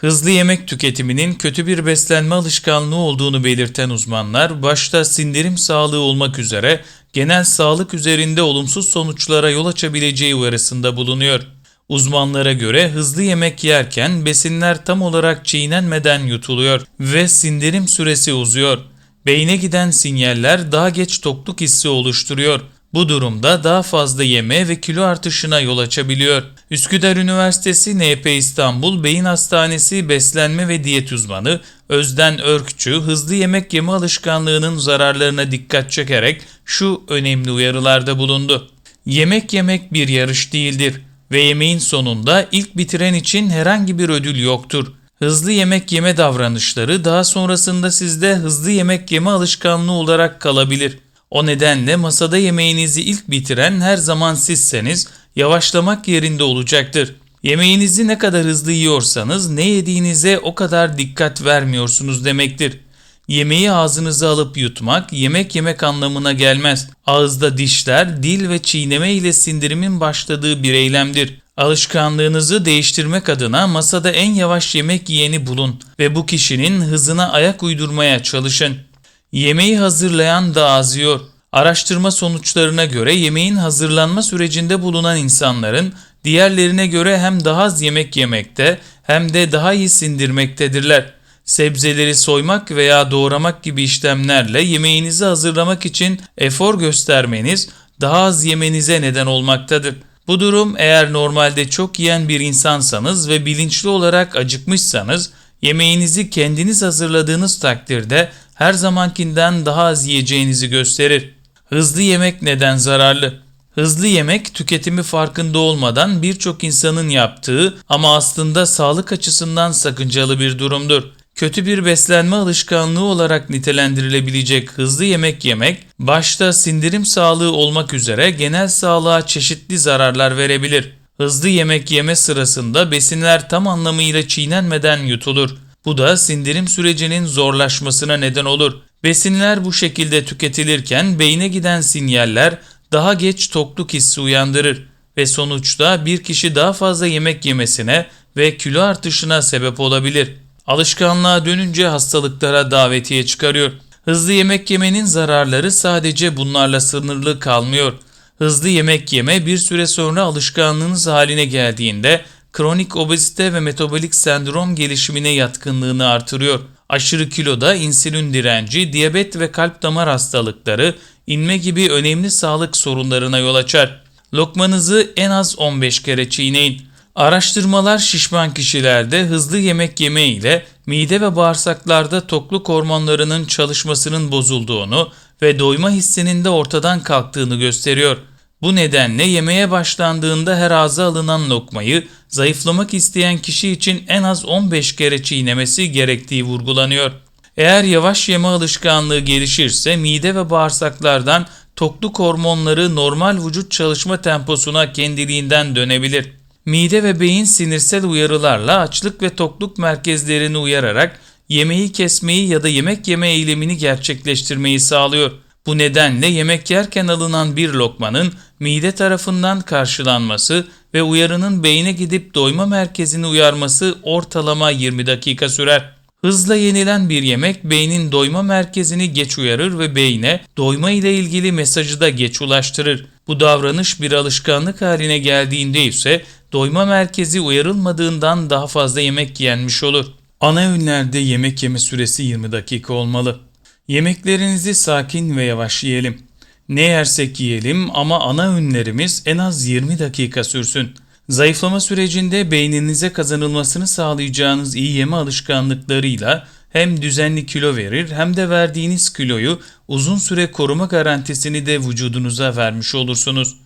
Hızlı yemek tüketiminin kötü bir beslenme alışkanlığı olduğunu belirten uzmanlar, başta sindirim sağlığı olmak üzere genel sağlık üzerinde olumsuz sonuçlara yol açabileceği uyarısında bulunuyor. Uzmanlara göre hızlı yemek yerken besinler tam olarak çiğnenmeden yutuluyor ve sindirim süresi uzuyor. Beyne giden sinyaller daha geç tokluk hissi oluşturuyor. Bu durumda daha fazla yeme ve kilo artışına yol açabiliyor. Üsküdar Üniversitesi NP İstanbul Beyin Hastanesi Beslenme ve Diyet Uzmanı Özden Örkçü hızlı yemek yeme alışkanlığının zararlarına dikkat çekerek şu önemli uyarılarda bulundu. Yemek yemek bir yarış değildir ve yemeğin sonunda ilk bitiren için herhangi bir ödül yoktur. Hızlı yemek yeme davranışları daha sonrasında sizde hızlı yemek yeme alışkanlığı olarak kalabilir. O nedenle masada yemeğinizi ilk bitiren her zaman sizseniz yavaşlamak yerinde olacaktır. Yemeğinizi ne kadar hızlı yiyorsanız ne yediğinize o kadar dikkat vermiyorsunuz demektir. Yemeği ağzınıza alıp yutmak yemek yemek anlamına gelmez. Ağızda dişler, dil ve çiğneme ile sindirimin başladığı bir eylemdir. Alışkanlığınızı değiştirmek adına masada en yavaş yemek yiyeni bulun ve bu kişinin hızına ayak uydurmaya çalışın. Yemeği hazırlayan da az yiyor. Araştırma sonuçlarına göre yemeğin hazırlanma sürecinde bulunan insanların diğerlerine göre hem daha az yemek yemekte hem de daha iyi sindirmektedirler. Sebzeleri soymak veya doğramak gibi işlemlerle yemeğinizi hazırlamak için efor göstermeniz daha az yemenize neden olmaktadır. Bu durum eğer normalde çok yiyen bir insansanız ve bilinçli olarak acıkmışsanız yemeğinizi kendiniz hazırladığınız takdirde her zamankinden daha az yiyeceğinizi gösterir. Hızlı yemek neden zararlı? Hızlı yemek tüketimi farkında olmadan birçok insanın yaptığı ama aslında sağlık açısından sakıncalı bir durumdur. Kötü bir beslenme alışkanlığı olarak nitelendirilebilecek hızlı yemek yemek, başta sindirim sağlığı olmak üzere genel sağlığa çeşitli zararlar verebilir. Hızlı yemek yeme sırasında besinler tam anlamıyla çiğnenmeden yutulur. Bu da sindirim sürecinin zorlaşmasına neden olur. Besinler bu şekilde tüketilirken beyne giden sinyaller daha geç tokluk hissi uyandırır ve sonuçta bir kişi daha fazla yemek yemesine ve kilo artışına sebep olabilir. Alışkanlığa dönünce hastalıklara davetiye çıkarıyor. Hızlı yemek yemenin zararları sadece bunlarla sınırlı kalmıyor. Hızlı yemek yeme bir süre sonra alışkanlığınız haline geldiğinde kronik obezite ve metabolik sendrom gelişimine yatkınlığını artırıyor. Aşırı kiloda insülin direnci, diyabet ve kalp damar hastalıkları, inme gibi önemli sağlık sorunlarına yol açar. Lokmanızı en az 15 kere çiğneyin. Araştırmalar şişman kişilerde hızlı yemek yeme ile mide ve bağırsaklarda tokluk hormonlarının çalışmasının bozulduğunu ve doyma hissinin de ortadan kalktığını gösteriyor. Bu nedenle yemeğe başlandığında her ağza alınan lokmayı zayıflamak isteyen kişi için en az 15 kere çiğnemesi gerektiği vurgulanıyor. Eğer yavaş yeme alışkanlığı gelişirse mide ve bağırsaklardan tokluk hormonları normal vücut çalışma temposuna kendiliğinden dönebilir. Mide ve beyin sinirsel uyarılarla açlık ve tokluk merkezlerini uyararak yemeği kesmeyi ya da yemek yeme eylemini gerçekleştirmeyi sağlıyor. Bu nedenle yemek yerken alınan bir lokmanın mide tarafından karşılanması ve uyarının beyne gidip doyma merkezini uyarması ortalama 20 dakika sürer. Hızla yenilen bir yemek beynin doyma merkezini geç uyarır ve beyne doyma ile ilgili mesajı da geç ulaştırır. Bu davranış bir alışkanlık haline geldiğinde ise doyma merkezi uyarılmadığından daha fazla yemek yenmiş olur. Ana öğünlerde yemek yeme süresi 20 dakika olmalı. Yemeklerinizi sakin ve yavaş yiyelim. Ne yersek yiyelim ama ana öğünlerimiz en az 20 dakika sürsün. Zayıflama sürecinde beyninize kazanılmasını sağlayacağınız iyi yeme alışkanlıklarıyla hem düzenli kilo verir hem de verdiğiniz kiloyu uzun süre koruma garantisini de vücudunuza vermiş olursunuz.